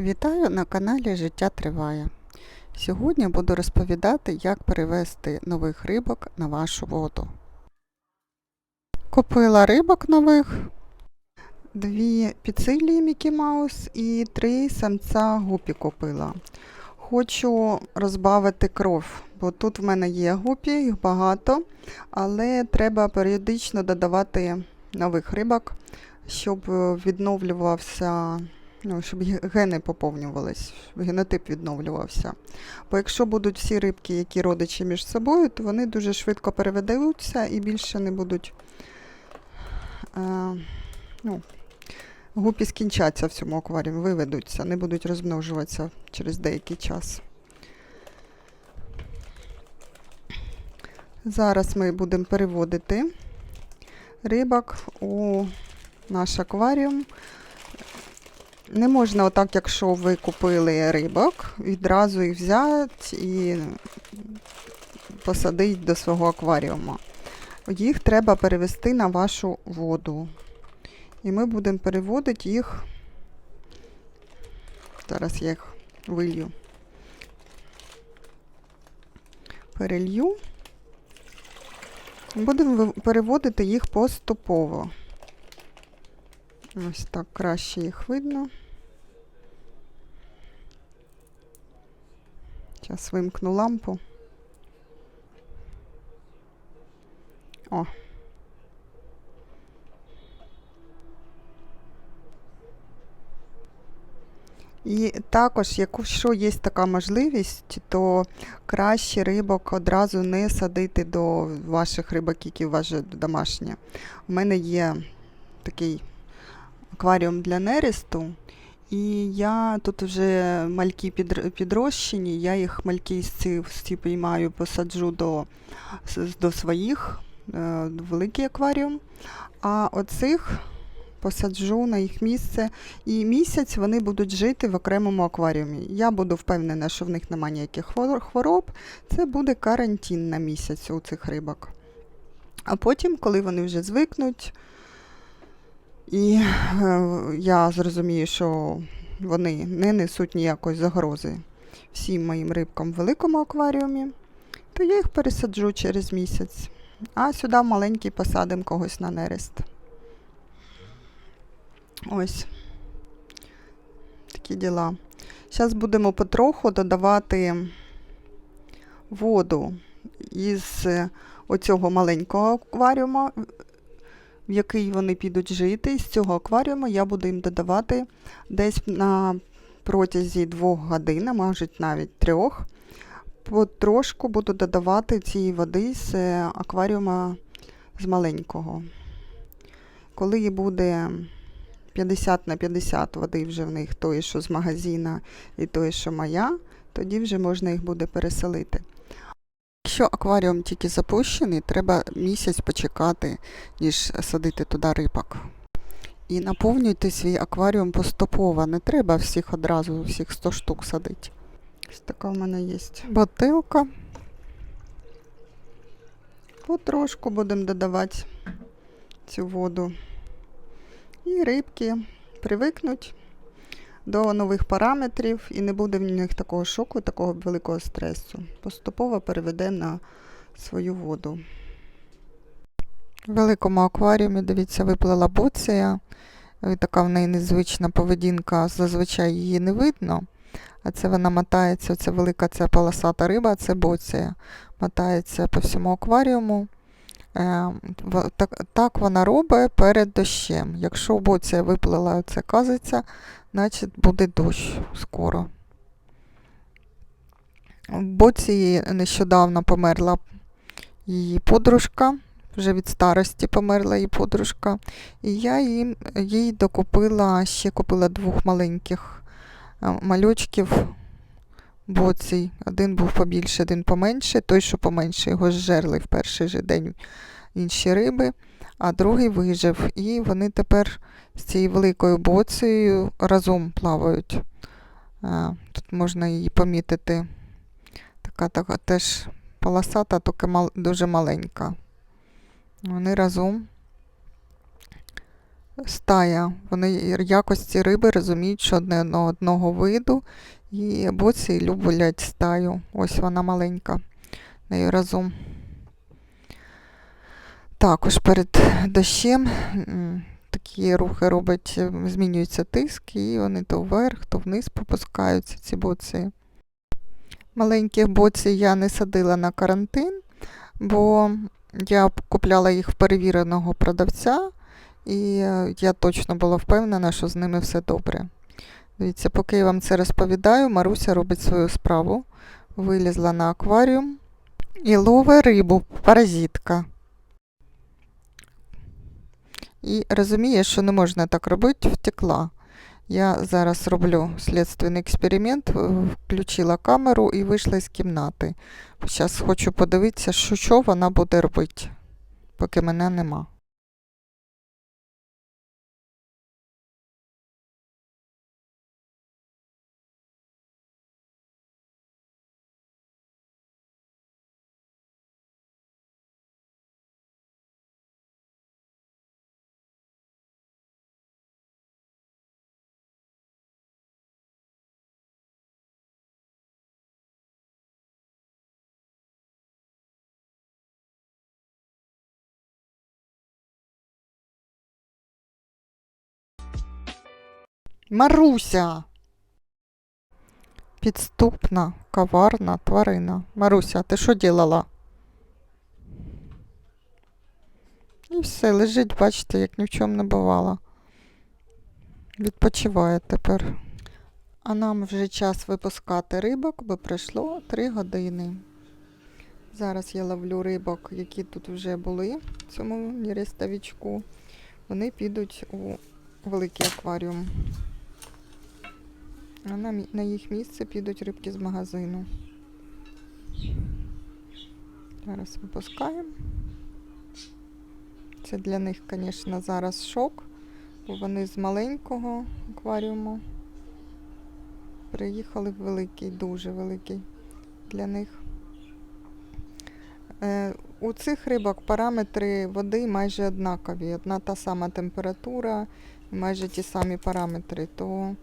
Вітаю на каналі Життя Триває. Сьогодні буду розповідати, як перевести нових рибок на вашу воду. Купила рибок нових, дві підсилії Мікі Маус і три самця гупі купила. Хочу розбавити кров, бо тут в мене є гупі, їх багато, але треба періодично додавати нових рибок, щоб відновлювався Ну, щоб гени поповнювались, щоб генотип відновлювався. Бо якщо будуть всі рибки, які родичі між собою, то вони дуже швидко переведуться і більше не будуть. Е, ну, гупі скінчаться в цьому акваріумі, виведуться, не будуть розмножуватися через деякий час. Зараз ми будемо переводити рибок у наш акваріум. Не можна отак, якщо ви купили рибок, відразу їх взяти і посадити до свого акваріуму. Їх треба перевести на вашу воду. І ми будемо переводити їх. Зараз я їх вилью. Перелью. Будемо переводити їх поступово. Ось так краще їх видно. Зараз вимкну лампу. О. І також, якщо є така можливість, то краще рибок одразу не садити до ваших рибок, які вас домашні. У мене є такий акваріум для нересту. І я тут вже мальки підр- підрощені, я їх мальки ці, піймаю, посаджу до, до своїх, е, великий акваріум. А оцих посаджу на їх місце. І місяць вони будуть жити в окремому акваріумі. Я буду впевнена, що в них немає ніяких хвороб. Це буде карантин на місяць у цих рибок. А потім, коли вони вже звикнуть, і е, я зрозумію, що вони не несуть ніякої загрози всім моїм рибкам в великому акваріумі, то я їх пересаджу через місяць. А сюди маленький посадимо когось на нерест. Ось такі діла. Зараз будемо потроху додавати воду із е, оцього маленького акваріуму, в який вони підуть жити. З цього акваріуму я буду їм додавати десь на протязі двох годин, а може навіть трьох. Потрошку буду додавати цієї води з е, акваріума з маленького. Коли буде 50 на 50 води вже в них, тої, що з магазина, і тої, що моя, тоді вже можна їх буде переселити. Якщо акваріум тільки запущений, треба місяць почекати, ніж садити туди рибок. І наповнюйте свій акваріум поступово. Не треба всіх одразу, всіх 100 штук садити. Ось така в мене є бутилка. Потрошку будемо додавати цю воду. І рибки привикнуть до нових параметрів і не буде в них такого шоку, такого великого стресу. Поступово переведемо на свою воду. В великому акваріумі, дивіться, виплила боція. І така в неї незвична поведінка, зазвичай її не видно. А це вона мотається, це велика ця полосата риба, це боція. Мотається по всьому акваріуму. Е, так, вона робить перед дощем. Якщо боція виплила це казиця, значить буде дощ скоро. В боції нещодавно померла її подружка, вже від старості померла її подружка. І я їм, їй докупила, ще купила двох маленьких е, малючків боцій. Один був побільше, один поменше. Той, що поменше, його зжерли в перший же день інші риби, а другий вижив. І вони тепер з цією великою боцею разом плавають. Тут можна її помітити. Така, така теж полосата, тільки дуже маленька. Вони разом стая. Вони якості риби розуміють, що одне одного виду. І боці люблять стаю. Ось вона маленька. Нею разом. Також перед дощем такі рухи робить, змінюється тиск, і вони то вверх, то вниз попускаються ці боці. Маленьких боці я не садила на карантин, бо я купляла їх в перевіреного продавця, і е, я точно була впевнена, що з ними все добре. Дивіться, поки я вам це розповідаю, Маруся робить свою справу. Вилізла на акваріум і ловить рибу, паразитка. І розуміє, що не можна так робити, втекла. Я зараз роблю слідственний експеримент, включила камеру і вийшла з кімнати. Зараз хочу подивитися, що, що вона буде робити, поки мене нема. Маруся! Підступна, коварна тварина. Маруся, ти що ділала? І все, лежить, бачите, як ні в чому не бувало. Відпочиває тепер. А нам вже час випускати рибок, бо пройшло 3 години. Зараз я ловлю рибок, які тут вже були в цьому нерестовичку. Вони підуть у великий акваріум. А на, на їх місце підуть рибки з магазину. Зараз випускаємо. Це для них, звісно, зараз шок, бо вони з маленького акваріуму приїхали в великий, дуже великий для них. Е, у цих рибок параметри води майже однакові. Одна та сама температура, майже ті самі параметри. То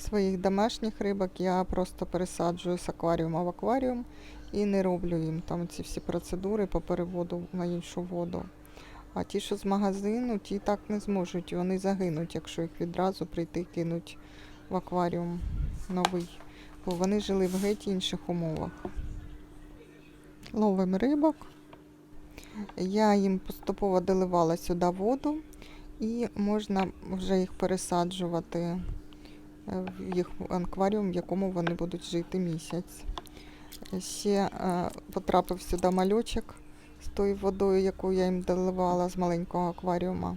своїх домашніх рибок я просто пересаджую з акваріуму в акваріум і не роблю їм там ці всі процедури по переводу на іншу воду. А ті, що з магазину, ті так не зможуть. Вони загинуть, якщо їх відразу прийти кинуть в акваріум новий. Бо вони жили в геть інших умовах. Ловимо рибок. Я їм поступово доливала сюди воду і можна вже їх пересаджувати в їх акваріум, в якому вони будуть жити місяць. Ще е, потрапив сюди мальочок з тою водою, яку я їм доливала з маленького акваріума.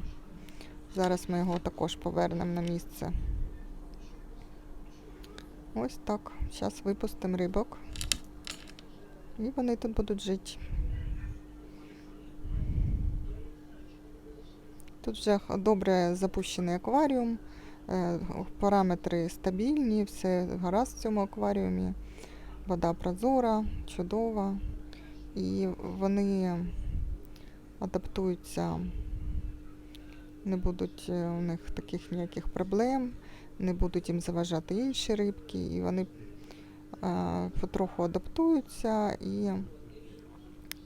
Зараз ми його також повернемо на місце. Ось так. Зараз випустимо рибок. І вони тут будуть жити. Тут вже добре запущений акваріум, е, параметри стабільні, все гаразд в цьому акваріумі. Вода прозора, чудова. І вони адаптуються, не будуть е, у них таких ніяких проблем, не будуть їм заважати інші рибки, і вони е, потроху адаптуються і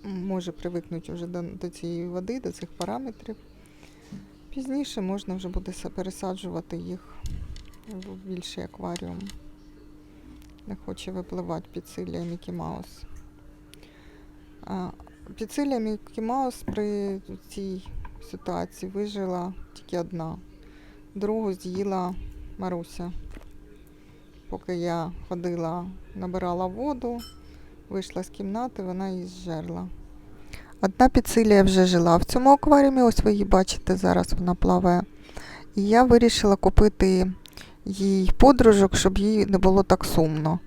може привикнути вже до, до цієї води, до цих параметрів. Пізніше можна вже буде пересаджувати їх в більший акваріум. Не хоче випливати підсилля Мікі Маус. Підсилля Мікі Маус при цій ситуації вижила тільки одна. Другу з'їла Маруся. Поки я ходила, набирала воду, вийшла з кімнати, вона її зжерла. Одна підсилія вже жила в цьому акваріумі, ось ви її бачите, зараз вона плаває. І я вирішила купити їй подружок, щоб їй не було так сумно.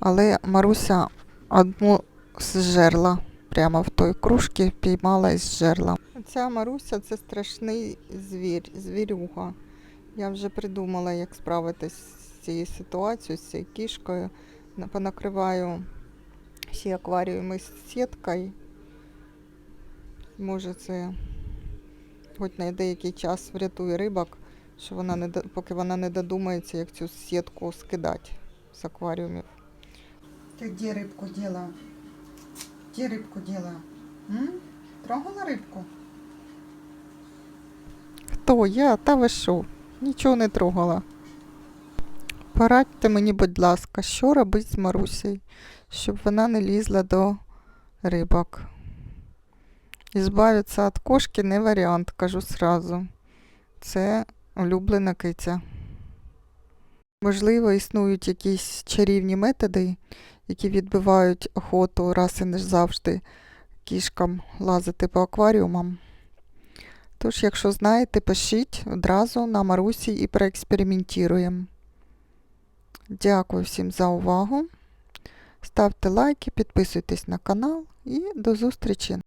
Але Маруся одну зжерла прямо в той кружці, піймала і зжерла. Ця Маруся це страшний звір, звірюга. Я вже придумала, як справитись з цією ситуацією, з цією кішкою. Понакриваю всі акваріуми з сіткою. Може це хоч на деякий час врятує рибок, що вона не, поки вона не додумається, як цю сітку скидати з акваріумів. Ти де рибку діла? Де рибку діла? М? Трогала рибку? Хто я? Та ви що? Нічого не трогала. Порадьте мені, будь ласка, що робити з Марусею, щоб вона не лізла до рибок. Ізбавитися від кошки не варіант, кажу сразу. Це улюблена киця. Можливо, існують якісь чарівні методи, які відбивають охоту раз і не завжди кішкам лазити по акваріумам. Тож, якщо знаєте, пишіть одразу на Марусі і проекспериментуємо. Дякую всім за увагу. Ставте лайки, підписуйтесь на канал і до зустрічі!